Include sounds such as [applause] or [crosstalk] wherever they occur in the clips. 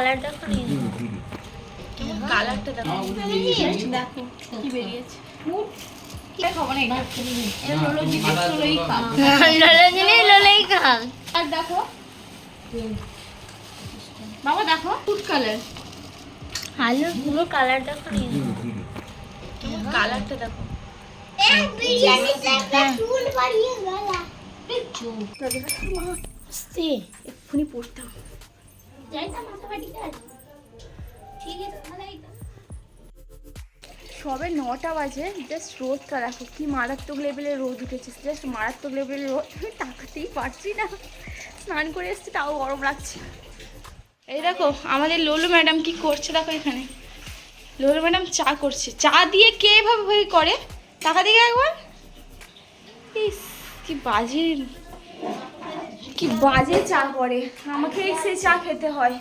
কালারটা করি কালারটা দেখো। দেখো কি বেরিয়েছে। লোলোই [laughs] আর দেখো। বাবা দেখো ফুড কালার। পুরো কালারটা কালারটা দেখো। এক্ষুনি পড়তাম সবে নটা বাজে জাস্ট রোদটা দেখো, কি মারাত্মক লেভেলের রোদ উঠেছে জাস্ট মারাত্মক লেভেলের রোদ। আমি তাকাতেই পারছি না। স্নান করে এসছি, তাও গরম লাগছে। এই দেখো, আমাদের লোলু ম্যাডাম কি করছে দেখো এখানে। লোলু ম্যাডাম চা করছে। চা দিয়ে কে এভাবে ভাবে করে? টাকা দিকে একবার। ইস, কি বাজে। কি বাজে চা করে। আমাকে সেই চা খেতে হয়।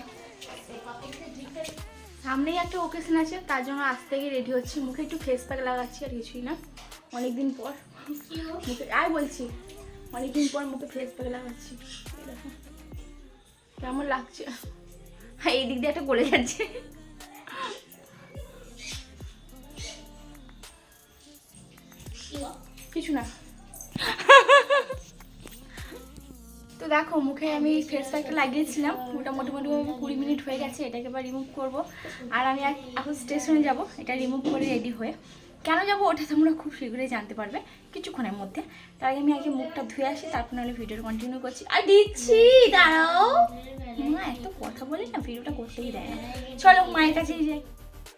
সামনেই একটা ওকেশন আছে, তার জন্য আজ থেকে রেডি হচ্ছি। মুখে একটু ফেস প্যাক লাগাচ্ছি আর কিছুই না। অনেকদিন পর মুখে আর বলছি, অনেকদিন পর মুখে ফেস প্যাক লাগাচ্ছি। কেমন লাগছে। হ্যাঁ এই দিক দিয়ে একটা গলে যাচ্ছে। কিছু না। দেখো, মুখে আমি ফেস প্যাকটা লাগিয়েছিলাম। মোটামুটি মোটামুটি কুড়ি মিনিট হয়ে গেছে, এটাকে এবার রিমুভ করব। আর আমি এখন স্টেশনে যাব, এটা রিমুভ করে রেডি হয়ে। কেন যাব ওটা তোমরা খুব শীঘ্রই জানতে পারবে, কিছুক্ষণের মধ্যে। তার আগে আমি আগে মুখটা ধুয়ে আসি, তারপর নাহলে ভিডিওটা কন্টিনিউ করছি। আর দিচ্ছি, দাঁড়াও। মা, এত কথা বলে না, ভিডিওটা করতেই দেয় না। চলো, মায়ের কাছেই যাই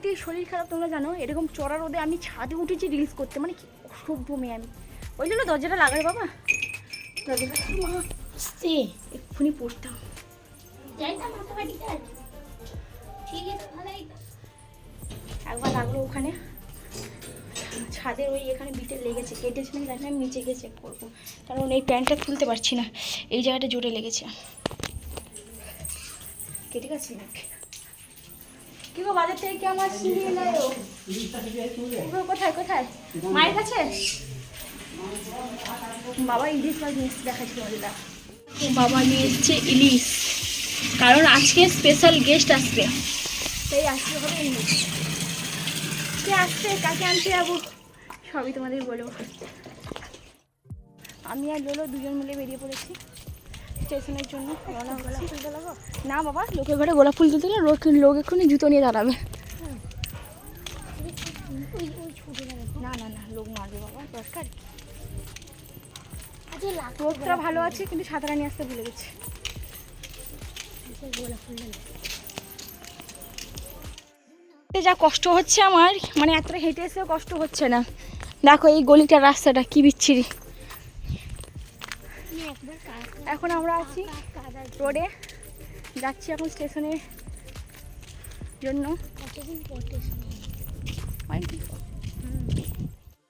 এই শরীর খারাপ, তোমরা জানো, এরকম চড়া রোদে আমি ছাদে উঠেছি রিলস করতে মানে কি অসভ্য মেয়ে আমি। ওই জন্য দরজাটা লাগাই বাবা? দরজাটা আসছে। এক্ষুনি পড়তাম একবার লাগল ওখানে। ছাদের ওই এখানে বিটে লেগেছে কেটেছে নাকি জানি না, আমি নিচে গিয়ে চেক করব। কারণ এই প্যান্টটা খুলতে পারছি না। এই জায়গাটা জোরে লেগেছে। কেটে গেছে নাকি? কি গো বাজার থেকে কি আমার সিঁড়ি এলো? কোথায় কোথায়? মায়ের কাছে? বাবা ইলিশ মাছ নিয়ে এসছে দেখাচ্ছি তোমাদের দাও। বাবা নিয়ে এসছে ইলিশ। কারণ আজকে স্পেশাল গেস্ট আসবে। তাই আসতে হবে ইলিশ কে আসছে? কাকে আনতে যাব? সবই তোমাদের বলব। আমি আর লোলো দুজন মিলে বেরিয়ে পড়েছি স্টেশনের জন্য। রওনা হচ্ছি। না বাবা লোকের ঘরে গোলাপ ফুল তুলতে গেলে লোক লোক এক্ষুনি জুতো নিয়ে দাঁড়াবে। না না না লোক মারবে বাবা দরকার কি? রোদটা ভালো আছে, কিন্তু সাঁতারা নিয়ে আসতে ভুলে গেছি। যা কষ্ট হচ্ছে আমার মানে এতটা হেঁটে এসেও কষ্ট হচ্ছে না। দেখো এই গলিটার রাস্তাটা কি বিচ্ছিরি। এখন আমরা আছি রোডে, যাচ্ছি এখন স্টেশনের জন্য। পর।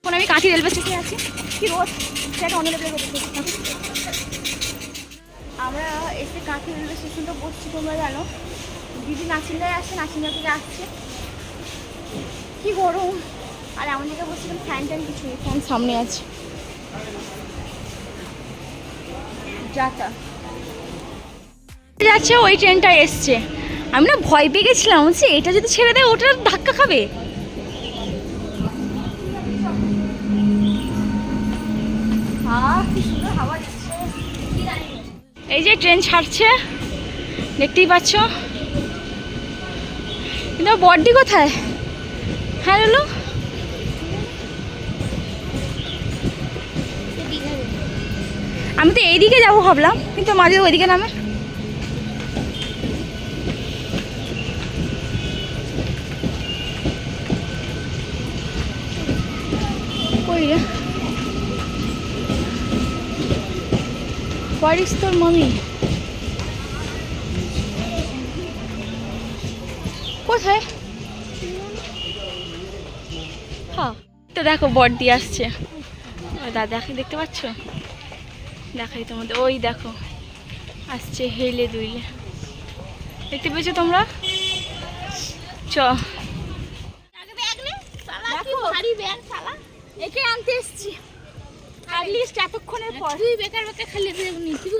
এখন আমি কাঁথি রেলওয়ে স্টেশনে আছি। কি রোদ? সেটা অন্য লেভেলের আমরা এসে কাঁথি রেলওয়ে স্টেশনটা বসছি তোমরা জানো। দিদি নাচিন্দায় আসছে নাচিন্দা থেকে আসছে। কি গরম। আর এমন জায়গায় বসছিলাম ফ্যান ট্যান কিছু নেই ফ্যান সামনে আছে। যাতা যাচ্ছে ওই ট্রেনটা এসছে। আমি না ভয় পেয়ে গেছিলাম বলছি এটা যদি ছেড়ে দেয় ওটার ধাক্কা খাবে। এই যে ট্রেন ছাড়ছে, দেখতেই পাচ্ছ। কিন্তু বড্ডি কোথায়? হ্যাঁ লোলো? আমি তো এইদিকে যাব ভাবলাম, কিন্তু মাঝে ওইদিকে নামে। কই রে? ইজ তোর মামি? কোথায়? হ্যাঁ তো দেখো, বর্দি আসছে। দাদাকে দেখতে পাচ্ছ? দেখাই তোমাদের। ওই দেখো, আসছে হেলে দুইলে দেখতে পেয়েছ তোমরা? চ। একে আনতে এসছি। অ্যাটলিস্ট এতক্ষণের পর। তুই বেকার বেকার খালি তুই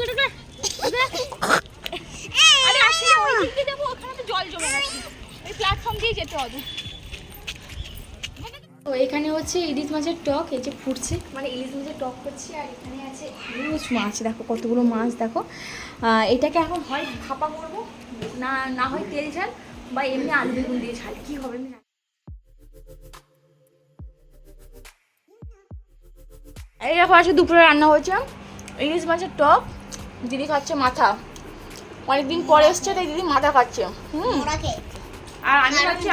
বেকার [laughs] আরে আসলে ওই দিকে যাব ওখানে তো জল প্ল্যাটফর্ম দিয়ে যেতে হবে। তো এখানে হচ্ছে ইলিশ মাছের টক এই যে ফুটছে। মানে ইলিশ মাছের টক করছি আর এখানে আছে হিউজ মাছ। দেখো কতগুলো মাছ দেখো। এটাকে এখন হয় ভাপা করব না না হয় তেল ঝাল বা এমনি আলু বেগুন দিয়ে ঝাল। কী হবে আমি এই দেখো আজকে দুপুরে রান্না হয়েছে। ইলিশ মাছের টক দিদি খাচ্ছে মাথা। অনেকদিন পরে এসছে তাই দিদি মাথা খাচ্ছে। হুম। আর আমি খাচ্ছি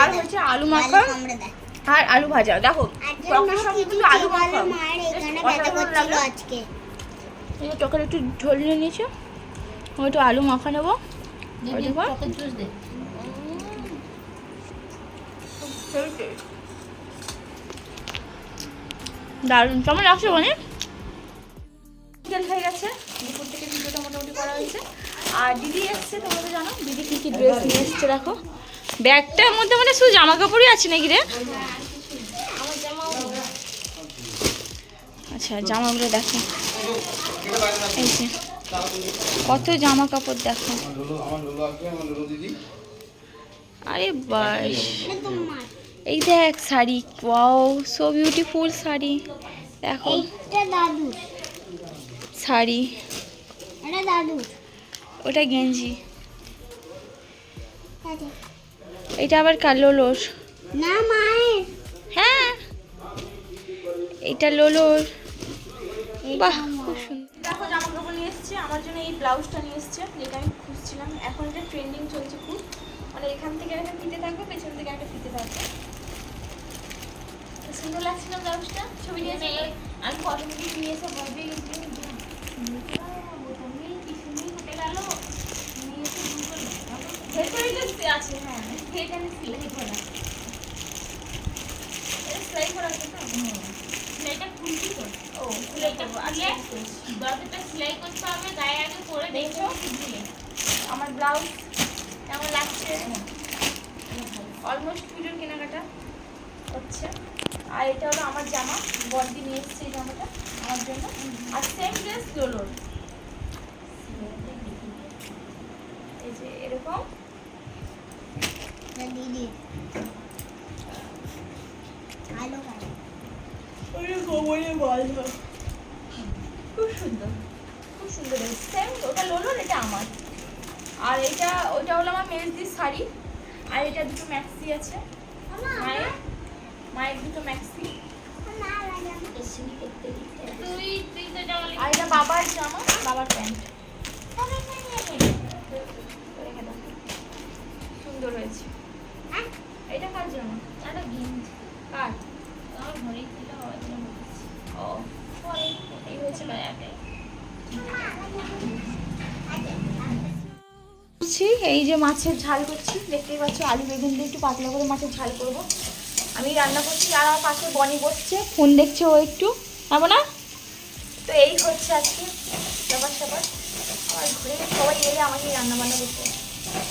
আর হচ্ছে আলু মাখা আর আলু ভাজা। দেখো টকের সঙ্গে কিন্তু আলু মাখা। এই টকের একটু ঝোল নিয়ে নিয়েছে। আমি একটু আলু মাখা নেব। দেখো। দারুণ কেমন লাগছে মানে বিকেল হয়ে গেছে দুপুর থেকে ভিডিওটা মোটামুটি করা হয়েছে। আর দিদি এসছে তোমরা তো জানো দিদি কী কী ড্রেস নিয়ে এসছে দেখো। ব্যাগটার মধ্যে মানে শুধু জামা কাপড়ই আছে নাকি রে? আচ্ছা জামাগুলো দেখো। এই যে কত জামা কাপড় দেখো আরে বাস। এই দেখ sari wow so beautiful sari. দেখো দাদু। শাড়ি। দাদু। ওটা গেঞ্জি। এটা আবার কালো লোর। না মায়ের। হ্যাঁ। এটা লোলোর। বাহ খুব সুন্দর। দেখো জামা কাপড় নিয়ে এসেছে। আমার জন্য এই ব্লাউজটা নিয়ে এসেছে যেটা আমি খুঁজছিলাম। এখন এটা ট্রেন্ডিং চলছে খুব। মানে এখান থেকে একটা ফিতে থাকবে পেছন থেকে একটা ফিতে থাকবে সুন্দর লাগছে না ব্লাউজটা ছবি নিয়েছে আমি নিয়ে এসে ভয় হ্যাঁ এখানে সেলাই করা আছে তো তো ও সেলাই আমার ব্লাউজ কেমন লাগছে? অলমোস্ট পুজোর কেনাকাটা হচ্ছে। আর এটা হলো আমার জামা, বর্দি নিয়ে এসছে এই জামাটা আমার জন্য। আর সেম ড্রেস লোলোর। এই যে এরকম। দিদি আলো কালো খুব সুন্দর খুব সুন্দর সেম ওটা লোলোর এটা আমার আর এটা ওটা হলো আমার মেজদির শাড়ি আর এটা দুটো ম্যাক্সি আছে মায়ের মায়ের দুটো ম্যাক্সি তুই তুই তো জামা আর এটা বাবার জামা বাবার প্যান্ট সুন্দর হয়েছে এটা কার জামা একটা গেঞ্জি কার আমার ঘরে দিলে হয় না ও এই হয়েছে গায়ে করছি এই যে মাছের ঝাল করছি দেখতেই পাচ্ছ আলু বেগুন দিয়ে একটু পাতলা করে মাছের ঝাল করব। আমি রান্না করছি আর আমার পাশে বনি বসছে ফোন দেখছে ও একটু। যাব না? তো এই হচ্ছে আজকে ব্যাপার স্যাপার। আমার ঘরে সবাই এলে আমাকে রান্না বান্না করতে।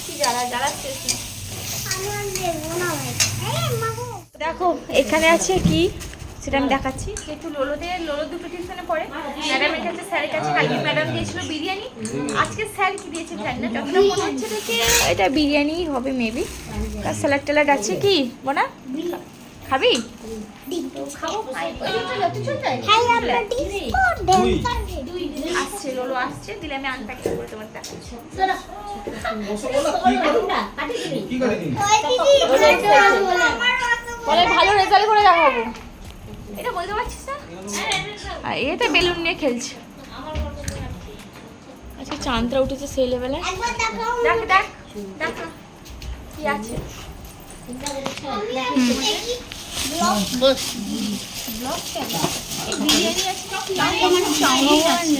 কি এই মাগো দেখো এখানে আছে কি? সেটা আমি দেখাচ্ছি। যেহেতু লোলোদের লোলো দুটো টিউশনে পড়ে ম্যাডামের কাছে স্যারের কাছে কালকে ম্যাডাম দিয়েছিল বিরিয়ানি। আজকে স্যার কি দিয়েছে জানি না যতটা মনে হচ্ছে দেখে এটা বিরিয়ানি হবে মেবি তার স্যালাড ট্যালাড আছে কি? বোনা? খাবি? ড্যান্সার আসছে লোলো আসছে দিলে আমি আনপ্যাক করে ভালো রেজাল্ট করে দেখাবো। এটা বলতে পারছিস না? আর এটা বেলুন নিয়ে খেলছে। আচ্ছা চাঁদরা উঠেছে সেই লেভেলে দেখ। দেখ দেখ কি আছে? কি জানে তো বিরিয়ানির স্মেল কালারিং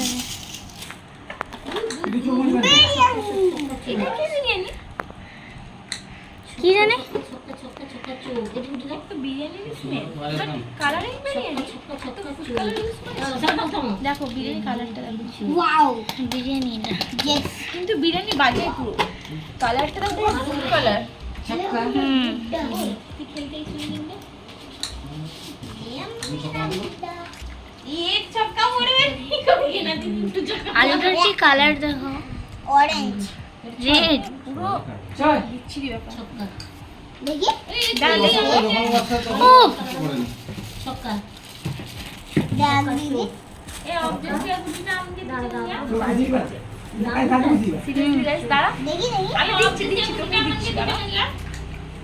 বিরিয়ানি দেখো বিরিয়ানি কালারটা বিরিয়ানি না কিন্তু বিরিয়ানি বাজে পুরো কালারটা দেখো কালার হুম আলুটার কি কালার দেখো। অরেঞ্জ রেড পুরো ব্যাপার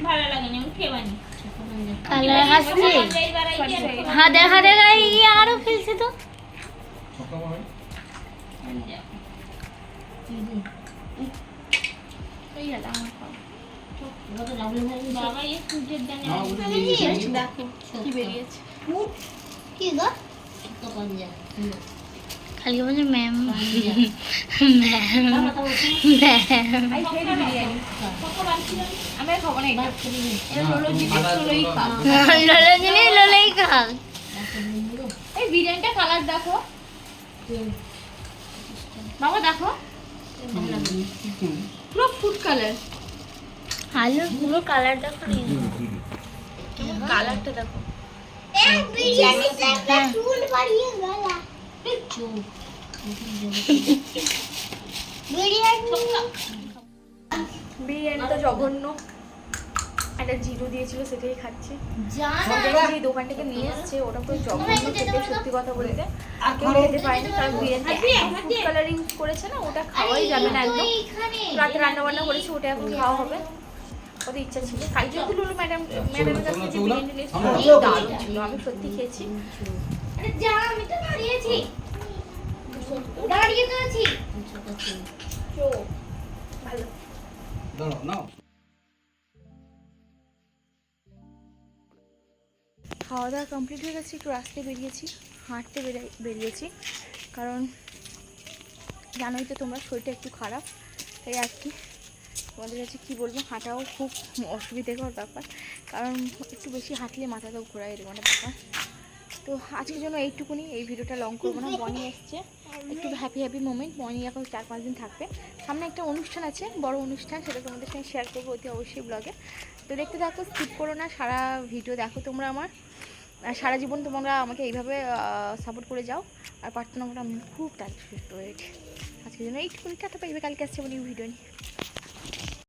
ভালো লাগেনি আমি কালার আসছে হ্যাঁ ইয়ে আরও ফেলছে তো এই গেল আমার খালি বলছে ম্যাম। ম্যাম। লোলোই খাও। এই বিরিয়ানিটা কালার দেখো। বাবা দেখো। পুরো ফুড কালার আলুর পুরো কালারটা দেখো। বিরিয়ানি। বিরিয়ানিটা জঘন্য। একটা জিরো দিয়েছিল সেটাই খাচ্ছি। নিয়ে এসছে ওটা পুরো জঘন্য খেতে সত্যি কথা বলতে। কেউ খেতে পারেনি কারণ বিরিয়ানি কালারিং করেছে না ওটা খাওয়াই যাবে না একদম। রাতে রান্না বান্না করেছে ওটা এখন খাওয়া হবে। ওদের ইচ্ছা ছিল। ম্যাডাম ম্যাডামের কাছে যে বিরিয়ানি নিয়ে দারুণ ছিল আমি সত্যি খেয়েছি। যা আমি তো দাঁড়িয়েছি। দাঁড়িয়ে তো আছি। ভালো। খাওয়া দাওয়া কমপ্লিট হয়ে গেছে একটু রাস্তায় বেরিয়েছি হাঁটতে বেরিয়েছি। কারণ জানোই তো তোমরা শরীরটা একটু খারাপ তাই আর কি তোমাদের কাছে কী বলব? হাঁটাও খুব অসুবিধেকর ব্যাপার। কারণ একটু বেশি হাঁটলে মাথাটাও ঘোরায় এরকম একটা ব্যাপার। তো আজকের জন্য এইটুকুনি। এই ভিডিওটা লং করব না। বনি এসছে। একটু হ্যাপি হ্যাপি মোমেন্ট বনি এখন চার, পাঁচ দিন থাকবে। সামনে একটা অনুষ্ঠান আছে, বড় অনুষ্ঠান। সেটা তোমাদের সঙ্গে শেয়ার করব অতি অবশ্যই ব্লগে তো দেখতে থাকো স্কিপ করো না। সারা ভিডিও দেখো তোমরা আমার। আর সারা জীবন তোমরা আমাকে এইভাবে সাপোর্ট করে যাও। আর প্রার্থনা করো আমি খুব তাড়াতাড়ি সুস্থ উঠি আজকের জন্য এইটুকুনি। টাটা পাইবে কালকে আসছে বলি ভিডিও নিয়ে।